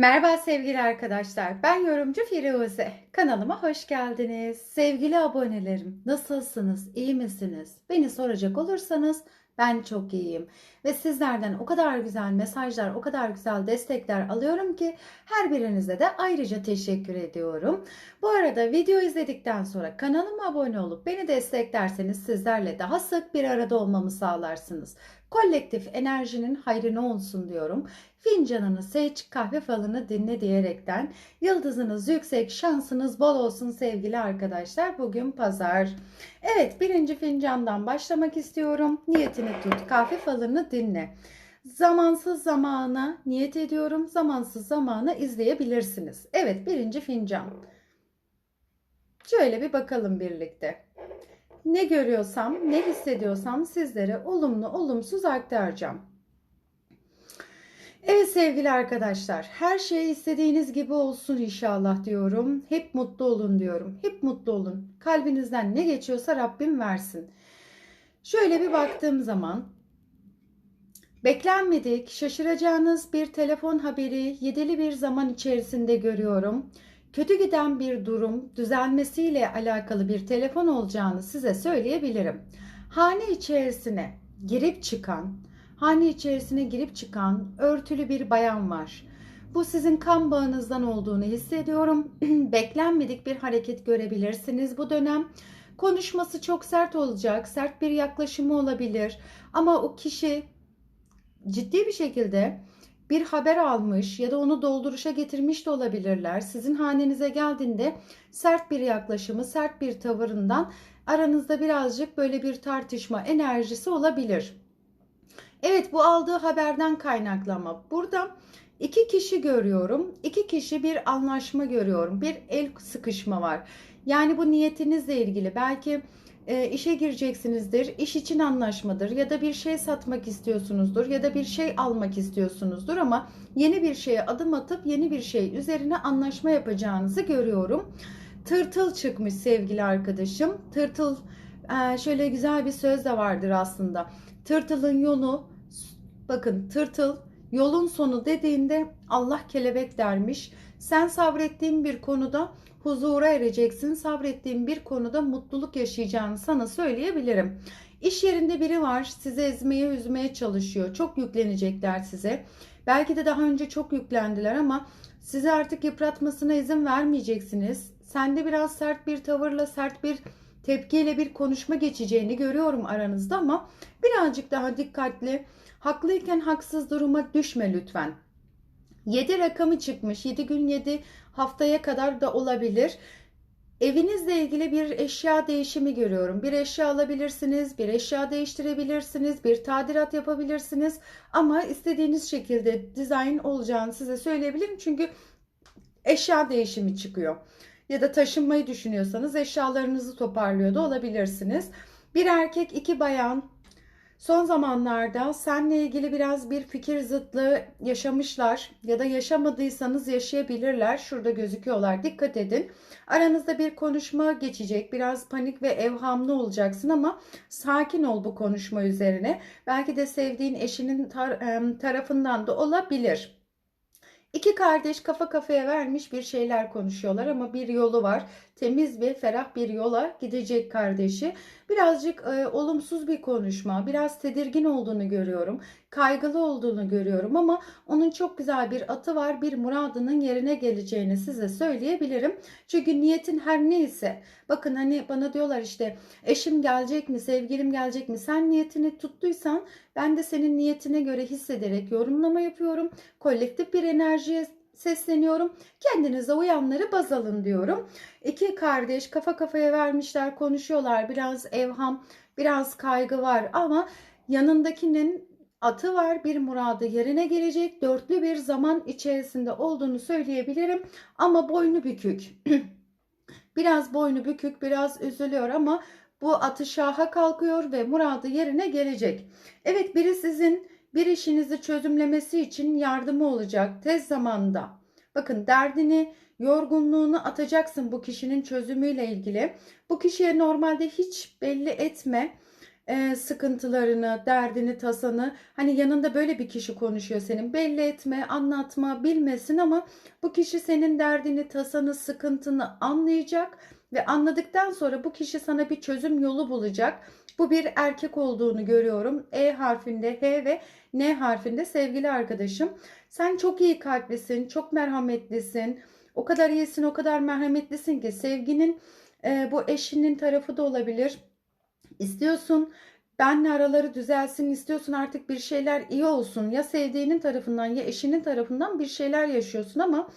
Merhaba sevgili arkadaşlar. Ben yorumcu Firuze. Kanalıma hoş geldiniz. Sevgili abonelerim, nasılsınız? İyi misiniz? Beni soracak olursanız ben çok iyiyim. Ve sizlerden o kadar güzel mesajlar, o kadar güzel destekler alıyorum ki her birinize de ayrıca teşekkür ediyorum. Bu arada video izledikten sonra kanalıma abone olup beni desteklerseniz sizlerle daha sık bir arada olmamı sağlarsınız. Kolektif enerjinin hayrına olsun diyorum. Fincanını seç, kahve falını dinle diyerekten yıldızınız yüksek, şansınız bol olsun sevgili arkadaşlar. Bugün pazar. Evet birinci fincandan başlamak istiyorum. Niyetini tut, kahve falını dinle. Zamansız zamana niyet ediyorum. Zamansız zamana izleyebilirsiniz. Evet birinci fincan. Şöyle bir bakalım birlikte. Ne görüyorsam, ne hissediyorsam sizlere olumlu olumsuz aktaracağım. Evet sevgili arkadaşlar, her şey istediğiniz gibi olsun inşallah diyorum. Hep mutlu olun diyorum. Hep mutlu olun. Kalbinizden ne geçiyorsa Rabbim versin. Şöyle bir baktığım zaman beklenmedik, şaşıracağınız bir telefon haberi yedili bir zaman içerisinde görüyorum. Kötü giden bir durum, düzelmesiyle alakalı bir telefon olacağını size söyleyebilirim. Hane içerisine girip çıkan, hane içerisine girip çıkan örtülü bir bayan var. Bu sizin kan bağınızdan olduğunu hissediyorum. Beklenmedik bir hareket görebilirsiniz bu dönem. Konuşması çok sert olacak, sert bir yaklaşımı olabilir. Ama o kişi ciddi bir şekilde bir haber almış ya da onu dolduruşa getirmiş de olabilirler. Sizin hanenize geldiğinde sert bir yaklaşımı, sert bir tavırından aranızda birazcık böyle bir tartışma enerjisi olabilir. Evet bu aldığı haberden kaynaklı ama burada iki kişi görüyorum. İki kişi bir anlaşma görüyorum. Bir el sıkışma var. Yani bu niyetinizle ilgili belki e, işe gireceksinizdir, iş için anlaşmadır ya da bir şey satmak istiyorsunuzdur ya da bir şey almak istiyorsunuzdur ama yeni bir şeye adım atıp yeni bir şey üzerine anlaşma yapacağınızı görüyorum. Tırtıl çıkmış sevgili arkadaşım. Tırtıl e, şöyle güzel bir söz de vardır aslında. Tırtılın yolu bakın tırtıl yolun sonu dediğinde Allah kelebek dermiş. Sen sabrettiğin bir konuda huzura ereceksin. Sabrettiğin bir konuda mutluluk yaşayacağını sana söyleyebilirim. İş yerinde biri var size ezmeye üzmeye çalışıyor. Çok yüklenecekler size. Belki de daha önce çok yüklendiler ama sizi artık yıpratmasına izin vermeyeceksiniz. Sende biraz sert bir tavırla, sert bir tepkiyle bir konuşma geçeceğini görüyorum aranızda ama birazcık daha dikkatli. Haklıyken haksız duruma düşme lütfen. 7 rakamı çıkmış. 7 gün 7 haftaya kadar da olabilir. Evinizle ilgili bir eşya değişimi görüyorum. Bir eşya alabilirsiniz, bir eşya değiştirebilirsiniz, bir tadilat yapabilirsiniz. Ama istediğiniz şekilde dizayn olacağını size söyleyebilirim. Çünkü eşya değişimi çıkıyor. Ya da taşınmayı düşünüyorsanız eşyalarınızı toparlıyor da olabilirsiniz. Bir erkek, iki bayan Son zamanlarda seninle ilgili biraz bir fikir zıtlığı yaşamışlar ya da yaşamadıysanız yaşayabilirler. Şurada gözüküyorlar. Dikkat edin. Aranızda bir konuşma geçecek. Biraz panik ve evhamlı olacaksın ama sakin ol bu konuşma üzerine. Belki de sevdiğin eşinin tar- tarafından da olabilir. İki kardeş kafa kafaya vermiş bir şeyler konuşuyorlar ama bir yolu var. Temiz ve ferah bir yola gidecek kardeşi. Birazcık e, olumsuz bir konuşma, biraz tedirgin olduğunu görüyorum. Kaygılı olduğunu görüyorum ama onun çok güzel bir atı var. Bir muradının yerine geleceğini size söyleyebilirim. Çünkü niyetin her neyse. Bakın hani bana diyorlar işte eşim gelecek mi, sevgilim gelecek mi? Sen niyetini tuttuysan ben de senin niyetine göre hissederek yorumlama yapıyorum. Kolektif bir enerjiye sesleniyorum. Kendinize uyanları baz alın diyorum. İki kardeş kafa kafaya vermişler, konuşuyorlar. Biraz evham, biraz kaygı var ama yanındakinin atı var. Bir muradı yerine gelecek. Dörtlü bir zaman içerisinde olduğunu söyleyebilirim. Ama boynu bükük. biraz boynu bükük, biraz üzülüyor ama bu atı şaha kalkıyor ve muradı yerine gelecek. Evet biri sizin bir işinizi çözümlemesi için yardımı olacak tez zamanda. Bakın derdini, yorgunluğunu atacaksın bu kişinin çözümüyle ilgili. Bu kişiye normalde hiç belli etme. e, sıkıntılarını, derdini, tasanı hani yanında böyle bir kişi konuşuyor senin. Belli etme, anlatma, bilmesin ama bu kişi senin derdini, tasanı, sıkıntını anlayacak ve anladıktan sonra bu kişi sana bir çözüm yolu bulacak. Bu bir erkek olduğunu görüyorum. E harfinde H ve N harfinde sevgili arkadaşım. Sen çok iyi kalplisin, çok merhametlisin. O kadar iyisin, o kadar merhametlisin ki sevginin e, bu eşinin tarafı da olabilir. İstiyorsun benle araları düzelsin, istiyorsun artık bir şeyler iyi olsun. Ya sevdiğinin tarafından ya eşinin tarafından bir şeyler yaşıyorsun ama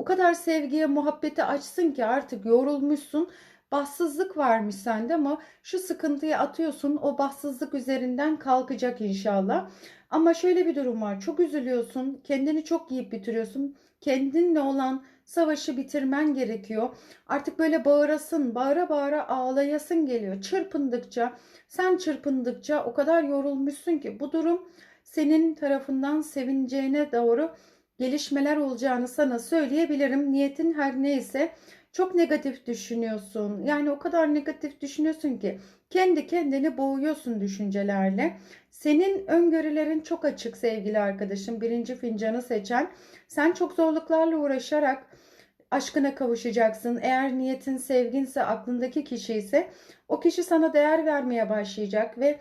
o kadar sevgiye, muhabbete açsın ki artık yorulmuşsun. Bahtsızlık varmış sende ama şu sıkıntıyı atıyorsun. O bahtsızlık üzerinden kalkacak inşallah. Ama şöyle bir durum var. Çok üzülüyorsun. Kendini çok yiyip bitiriyorsun. Kendinle olan savaşı bitirmen gerekiyor. Artık böyle bağırasın, bağıra bağıra ağlayasın geliyor. Çırpındıkça, sen çırpındıkça o kadar yorulmuşsun ki bu durum senin tarafından sevineceğine doğru gelişmeler olacağını sana söyleyebilirim. Niyetin her neyse çok negatif düşünüyorsun. Yani o kadar negatif düşünüyorsun ki kendi kendini boğuyorsun düşüncelerle. Senin öngörülerin çok açık sevgili arkadaşım. Birinci fincanı seçen. Sen çok zorluklarla uğraşarak aşkına kavuşacaksın. Eğer niyetin sevginse, aklındaki kişi ise o kişi sana değer vermeye başlayacak ve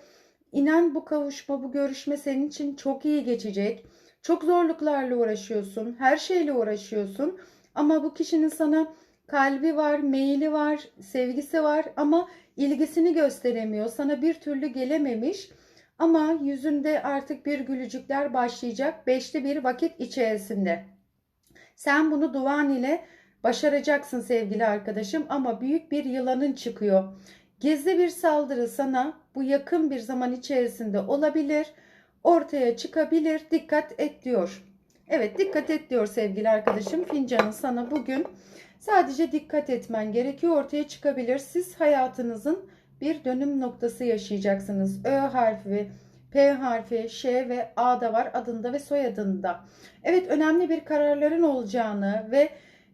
inan bu kavuşma, bu görüşme senin için çok iyi geçecek. Çok zorluklarla uğraşıyorsun, her şeyle uğraşıyorsun ama bu kişinin sana kalbi var, meyili var, sevgisi var ama ilgisini gösteremiyor. Sana bir türlü gelememiş ama yüzünde artık bir gülücükler başlayacak beşli bir vakit içerisinde. Sen bunu duvan ile başaracaksın sevgili arkadaşım ama büyük bir yılanın çıkıyor. Gizli bir saldırı sana bu yakın bir zaman içerisinde olabilir, ortaya çıkabilir. Dikkat et diyor. Evet dikkat et diyor sevgili arkadaşım. Fincanın sana bugün sadece dikkat etmen gerekiyor. Ortaya çıkabilir. Siz hayatınızın bir dönüm noktası yaşayacaksınız. Ö harfi, P harfi, Ş ve A da var adında ve soyadında. Evet önemli bir kararların olacağını ve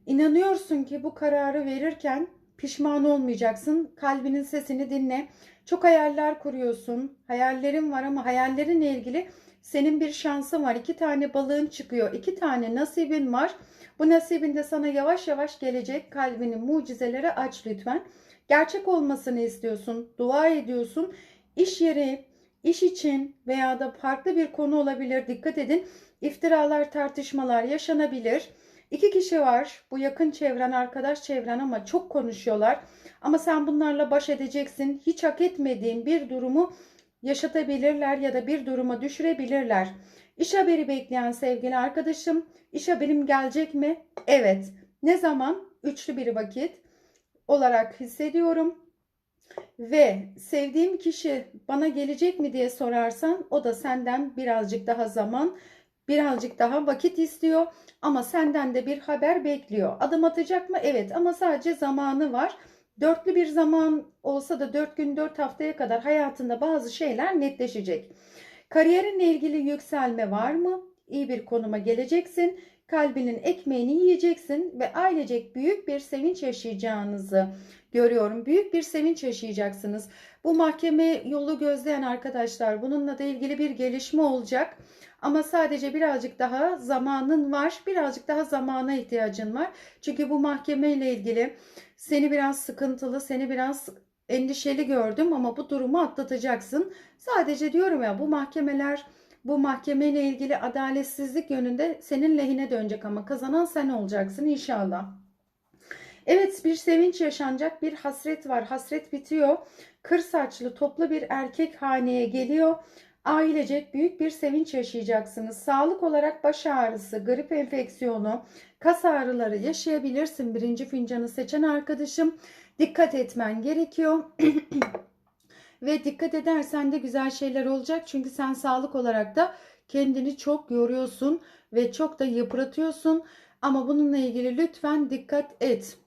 inanıyorsun ki bu kararı verirken pişman olmayacaksın. Kalbinin sesini dinle. Çok hayaller kuruyorsun. Hayallerin var ama hayallerinle ilgili senin bir şansın var. İki tane balığın çıkıyor. iki tane nasibin var. Bu nasibin de sana yavaş yavaş gelecek. Kalbini mucizelere aç lütfen. Gerçek olmasını istiyorsun. Dua ediyorsun. İş yeri, iş için veya da farklı bir konu olabilir. Dikkat edin. İftiralar, tartışmalar yaşanabilir. İki kişi var. Bu yakın çevren, arkadaş çevren ama çok konuşuyorlar. Ama sen bunlarla baş edeceksin. Hiç hak etmediğin bir durumu yaşatabilirler ya da bir duruma düşürebilirler. İş haberi bekleyen sevgili arkadaşım, iş haberim gelecek mi? Evet. Ne zaman? Üçlü bir vakit olarak hissediyorum. Ve sevdiğim kişi bana gelecek mi diye sorarsan o da senden birazcık daha zaman, birazcık daha vakit istiyor ama senden de bir haber bekliyor. Adım atacak mı? Evet ama sadece zamanı var. Dörtlü bir zaman olsa da dört gün dört haftaya kadar hayatında bazı şeyler netleşecek. Kariyerinle ilgili yükselme var mı? İyi bir konuma geleceksin. Kalbinin ekmeğini yiyeceksin ve ailecek büyük bir sevinç yaşayacağınızı görüyorum. Büyük bir sevinç yaşayacaksınız. Bu mahkeme yolu gözleyen arkadaşlar bununla da ilgili bir gelişme olacak. Ama sadece birazcık daha zamanın var. Birazcık daha zamana ihtiyacın var. Çünkü bu mahkeme ile ilgili seni biraz sıkıntılı, seni biraz endişeli gördüm ama bu durumu atlatacaksın. Sadece diyorum ya bu mahkemeler bu mahkeme ile ilgili adaletsizlik yönünde senin lehine dönecek ama kazanan sen olacaksın inşallah. Evet bir sevinç yaşanacak bir hasret var. Hasret bitiyor. Kır saçlı toplu bir erkek haneye geliyor. Ailecek büyük bir sevinç yaşayacaksınız. Sağlık olarak baş ağrısı, grip enfeksiyonu, kas ağrıları yaşayabilirsin. Birinci fincanı seçen arkadaşım dikkat etmen gerekiyor. Ve dikkat edersen de güzel şeyler olacak. Çünkü sen sağlık olarak da kendini çok yoruyorsun ve çok da yıpratıyorsun. Ama bununla ilgili lütfen dikkat et.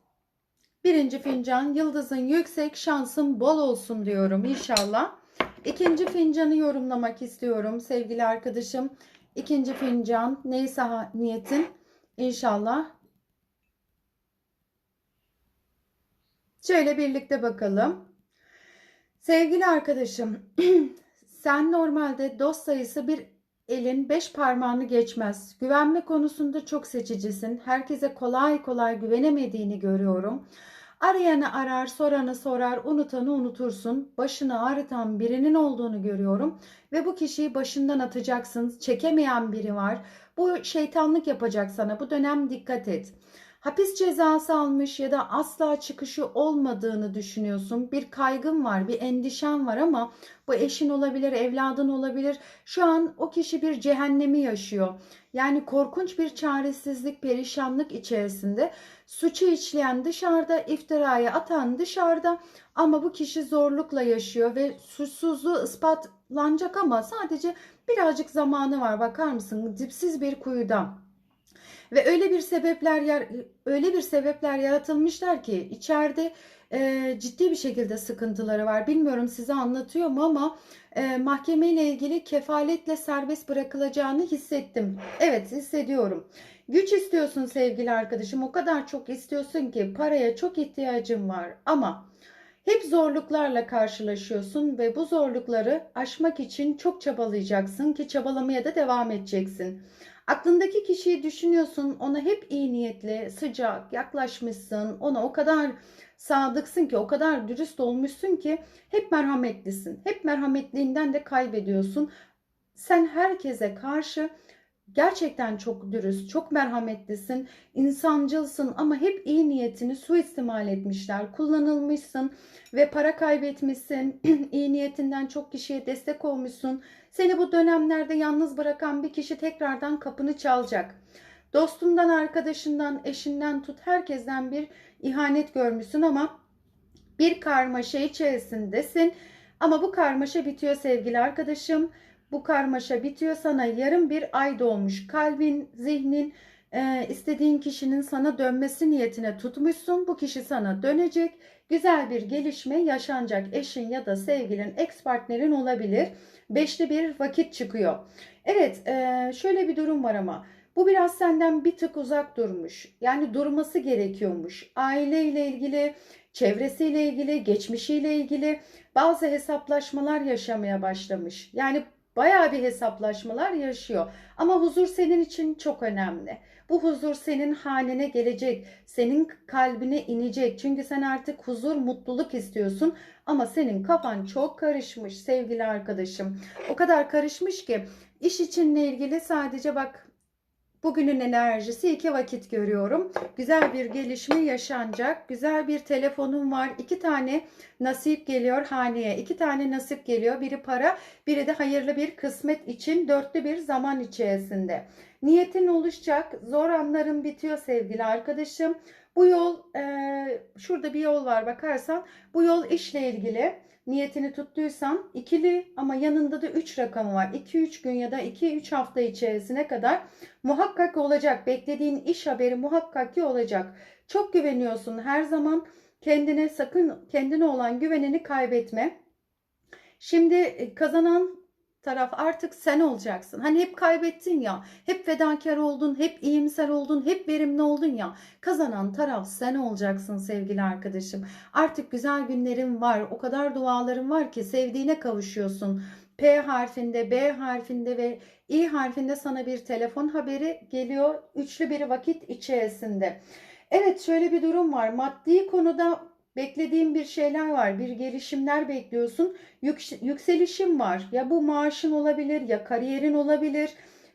Birinci fincan yıldızın yüksek şansın bol olsun diyorum inşallah. İkinci fincanı yorumlamak istiyorum sevgili arkadaşım. İkinci fincan neyse niyetin inşallah. Şöyle birlikte bakalım. Sevgili arkadaşım, sen normalde dost sayısı bir elin beş parmağını geçmez. Güvenme konusunda çok seçicisin. Herkese kolay kolay güvenemediğini görüyorum. Arayanı arar, soranı sorar, unutanı unutursun. Başını ağrıtan birinin olduğunu görüyorum. Ve bu kişiyi başından atacaksın. Çekemeyen biri var. Bu şeytanlık yapacak sana. Bu dönem dikkat et. Hapis cezası almış ya da asla çıkışı olmadığını düşünüyorsun. Bir kaygın var, bir endişen var ama bu eşin olabilir, evladın olabilir. Şu an o kişi bir cehennemi yaşıyor. Yani korkunç bir çaresizlik, perişanlık içerisinde. Suçu işleyen dışarıda, iftiraya atan dışarıda ama bu kişi zorlukla yaşıyor ve suçsuzluğu ispatlanacak ama sadece birazcık zamanı var. Bakar mısın? Dipsiz bir kuyuda. Ve öyle bir sebepler öyle bir sebepler yaratılmışlar ki içeride e, ciddi bir şekilde sıkıntıları var. Bilmiyorum size anlatıyor mu ama e, mahkemeyle ilgili kefaletle serbest bırakılacağını hissettim. Evet hissediyorum. Güç istiyorsun sevgili arkadaşım. O kadar çok istiyorsun ki paraya çok ihtiyacın var ama hep zorluklarla karşılaşıyorsun ve bu zorlukları aşmak için çok çabalayacaksın ki çabalamaya da devam edeceksin. Aklındaki kişiyi düşünüyorsun, ona hep iyi niyetli, sıcak yaklaşmışsın, ona o kadar sadıksın ki, o kadar dürüst olmuşsun ki hep merhametlisin. Hep merhametliğinden de kaybediyorsun. Sen herkese karşı gerçekten çok dürüst, çok merhametlisin, insancılsın ama hep iyi niyetini suistimal etmişler. Kullanılmışsın ve para kaybetmişsin. iyi niyetinden çok kişiye destek olmuşsun. Seni bu dönemlerde yalnız bırakan bir kişi tekrardan kapını çalacak. Dostundan, arkadaşından, eşinden tut herkesten bir ihanet görmüşsün ama bir karmaşa içerisindesin. Ama bu karmaşa bitiyor sevgili arkadaşım. Bu karmaşa bitiyor sana yarım bir ay doğmuş. Kalbin, zihnin, e, istediğin kişinin sana dönmesi niyetine tutmuşsun. Bu kişi sana dönecek. Güzel bir gelişme yaşanacak. Eşin ya da sevgilin, ex partnerin olabilir. Beşli bir vakit çıkıyor. Evet e, şöyle bir durum var ama. Bu biraz senden bir tık uzak durmuş. Yani durması gerekiyormuş. Aileyle ilgili, çevresiyle ilgili, geçmişiyle ilgili bazı hesaplaşmalar yaşamaya başlamış. Yani Bayağı bir hesaplaşmalar yaşıyor. Ama huzur senin için çok önemli. Bu huzur senin hanene gelecek. Senin kalbine inecek. Çünkü sen artık huzur, mutluluk istiyorsun. Ama senin kafan çok karışmış sevgili arkadaşım. O kadar karışmış ki iş içinle ilgili sadece bak Bugünün enerjisi iki vakit görüyorum. Güzel bir gelişme yaşanacak. Güzel bir telefonum var. İki tane nasip geliyor haneye. İki tane nasip geliyor. Biri para, biri de hayırlı bir kısmet için dörtlü bir zaman içerisinde. Niyetin oluşacak. Zor anların bitiyor sevgili arkadaşım. Bu yol, e, şurada bir yol var bakarsan. Bu yol işle ilgili niyetini tuttuysan ikili ama yanında da 3 rakamı var. 2-3 gün ya da 2-3 hafta içerisine kadar muhakkak olacak. Beklediğin iş haberi muhakkak ki olacak. Çok güveniyorsun her zaman. Kendine sakın kendine olan güvenini kaybetme. Şimdi e, kazanan taraf artık sen olacaksın. Hani hep kaybettin ya, hep fedakar oldun, hep iyimser oldun, hep verimli oldun ya. Kazanan taraf sen olacaksın sevgili arkadaşım. Artık güzel günlerin var. O kadar duaların var ki sevdiğine kavuşuyorsun. P harfinde, B harfinde ve İ harfinde sana bir telefon haberi geliyor. Üçlü bir vakit içerisinde. Evet şöyle bir durum var. Maddi konuda beklediğin bir şeyler var. Bir gelişimler bekliyorsun. Yük, yükselişim var. Ya bu maaşın olabilir ya kariyerin olabilir.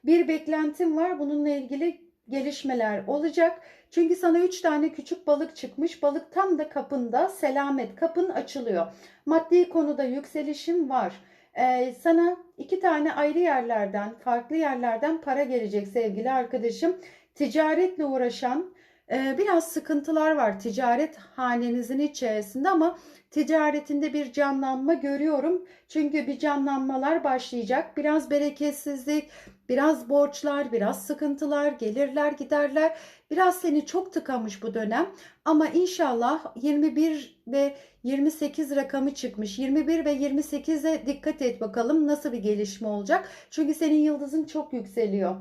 Bir beklentim var. Bununla ilgili gelişmeler olacak. Çünkü sana 3 tane küçük balık çıkmış. Balık tam da kapında. Selamet. Kapın açılıyor. Maddi konuda yükselişim var. Ee, sana iki tane ayrı yerlerden, farklı yerlerden para gelecek sevgili arkadaşım. Ticaretle uğraşan, biraz sıkıntılar var ticaret hanenizin içerisinde ama ticaretinde bir canlanma görüyorum. Çünkü bir canlanmalar başlayacak. Biraz bereketsizlik, biraz borçlar, biraz sıkıntılar, gelirler, giderler. Biraz seni çok tıkamış bu dönem. Ama inşallah 21 ve 28 rakamı çıkmış. 21 ve 28'e dikkat et bakalım nasıl bir gelişme olacak. Çünkü senin yıldızın çok yükseliyor.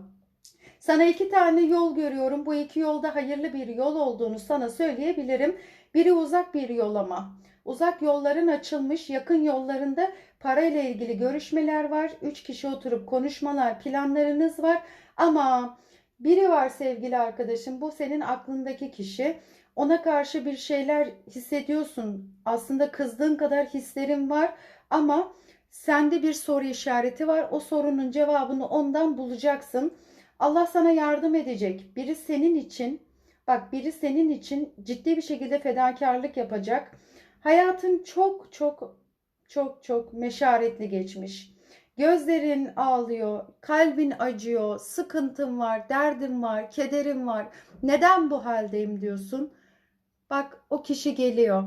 Sana iki tane yol görüyorum. Bu iki yolda hayırlı bir yol olduğunu sana söyleyebilirim. Biri uzak bir yol ama. Uzak yolların açılmış, yakın yollarında parayla ilgili görüşmeler var. Üç kişi oturup konuşmalar, planlarınız var. Ama biri var sevgili arkadaşım. Bu senin aklındaki kişi. Ona karşı bir şeyler hissediyorsun. Aslında kızdığın kadar hislerin var ama sende bir soru işareti var. O sorunun cevabını ondan bulacaksın. Allah sana yardım edecek. Biri senin için, bak biri senin için ciddi bir şekilde fedakarlık yapacak. Hayatın çok çok çok çok meşaretli geçmiş. Gözlerin ağlıyor, kalbin acıyor, sıkıntın var, derdin var, kederin var. Neden bu haldeyim diyorsun? Bak o kişi geliyor.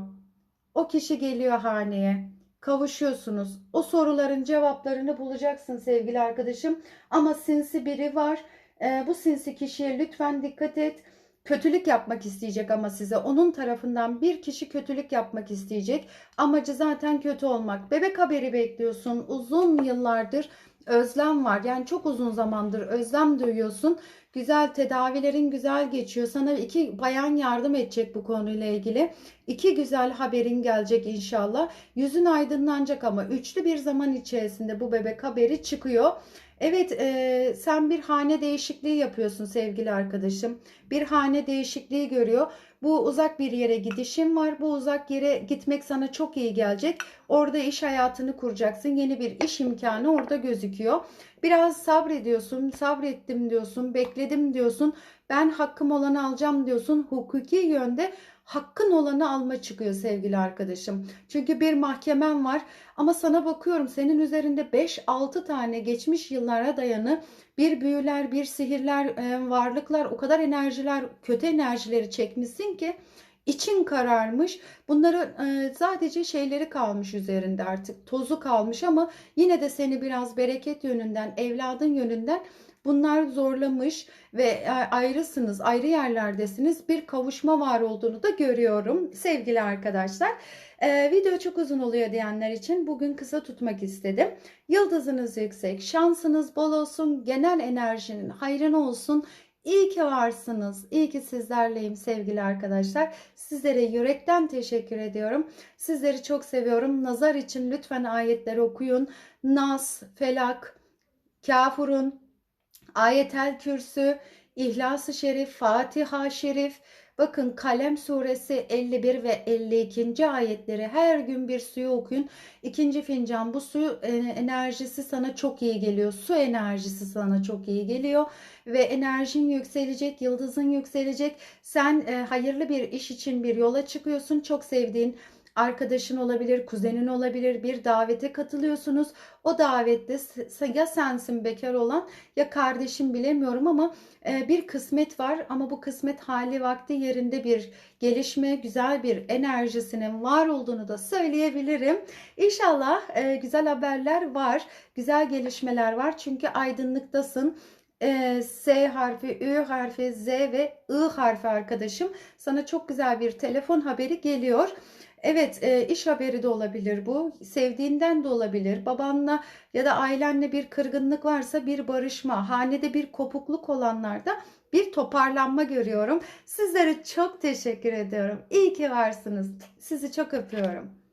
O kişi geliyor haneye. Kavuşuyorsunuz. O soruların cevaplarını bulacaksın sevgili arkadaşım. Ama sinsi biri var. Ee, bu sinsi kişiye lütfen dikkat et. Kötülük yapmak isteyecek ama size. Onun tarafından bir kişi kötülük yapmak isteyecek. Amacı zaten kötü olmak. Bebek haberi bekliyorsun. Uzun yıllardır özlem var. Yani çok uzun zamandır özlem duyuyorsun. Güzel tedavilerin güzel geçiyor. Sana iki bayan yardım edecek bu konuyla ilgili. İki güzel haberin gelecek inşallah. Yüzün aydınlanacak ama üçlü bir zaman içerisinde bu bebek haberi çıkıyor. Evet, e, sen bir hane değişikliği yapıyorsun sevgili arkadaşım. Bir hane değişikliği görüyor. Bu uzak bir yere gidişin var. Bu uzak yere gitmek sana çok iyi gelecek. Orada iş hayatını kuracaksın. Yeni bir iş imkanı orada gözüküyor. Biraz sabrediyorsun, sabrettim diyorsun, bekledim diyorsun. Ben hakkım olanı alacağım diyorsun. Hukuki yönde hakkın olanı alma çıkıyor sevgili arkadaşım. Çünkü bir mahkemen var ama sana bakıyorum senin üzerinde 5-6 tane geçmiş yıllara dayanı bir büyüler, bir sihirler, e, varlıklar, o kadar enerjiler, kötü enerjileri çekmişsin ki için kararmış. Bunları e, sadece şeyleri kalmış üzerinde artık tozu kalmış ama yine de seni biraz bereket yönünden, evladın yönünden bunlar zorlamış ve e, ayrısınız, ayrı yerlerdesiniz. Bir kavuşma var olduğunu da görüyorum sevgili arkadaşlar. Ee, video çok uzun oluyor diyenler için bugün kısa tutmak istedim. Yıldızınız yüksek, şansınız bol olsun, genel enerjinin hayrına olsun. İyi ki varsınız. İyi ki sizlerleyim sevgili arkadaşlar. Sizlere yürekten teşekkür ediyorum. Sizleri çok seviyorum. Nazar için lütfen ayetleri okuyun. Nas, Felak, Kafurun, Ayetel Kürsü, İhlas-ı Şerif, Fatiha Şerif, Bakın Kalem suresi 51 ve 52. ayetleri her gün bir suyu okuyun. İkinci fincan bu su e, enerjisi sana çok iyi geliyor. Su enerjisi sana çok iyi geliyor ve enerjin yükselecek, yıldızın yükselecek. Sen e, hayırlı bir iş için bir yola çıkıyorsun. Çok sevdiğin arkadaşın olabilir, kuzenin olabilir. Bir davete katılıyorsunuz. O davette ya sensin bekar olan ya kardeşim bilemiyorum ama e, bir kısmet var ama bu kısmet hali vakti yerinde bir gelişme, güzel bir enerjisinin var olduğunu da söyleyebilirim. İnşallah e, güzel haberler var, güzel gelişmeler var çünkü aydınlıktasın. E, S harfi, Ü harfi, Z ve I harfi arkadaşım. Sana çok güzel bir telefon haberi geliyor. Evet, e, iş haberi de olabilir bu. Sevdiğinden de olabilir. Babanla ya da ailenle bir kırgınlık varsa bir barışma, hanede bir kopukluk olanlarda bir toparlanma görüyorum. Sizlere çok teşekkür ediyorum. İyi ki varsınız. Sizi çok öpüyorum.